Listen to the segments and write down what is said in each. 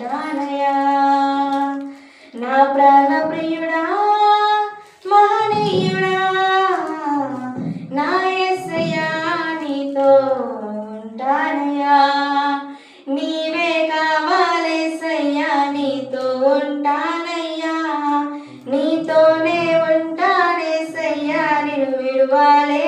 ఉంటానయా నా ప్రాణ ప్రియుడా మహనీయుడా నా ఎస్సయ్యా నీతో ఉంటానయా నీవే కావాలేసయ్యా నీతో ఉంటానయ్యా. నీతోనే ఉంటానేసయ్యా నేను విడవాలే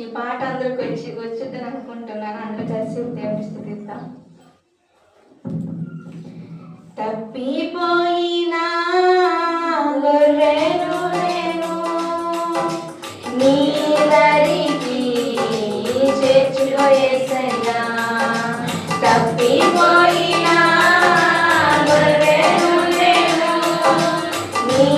ఈ పాట అందరికి వచ్చి వచ్చింది అనుకుంటున్నాను అందరూ కలిసి దేవుని స్థుతిద్దాం. తప్పిపోయినా గొర్రెను నీ తప్పిపోయినా నీ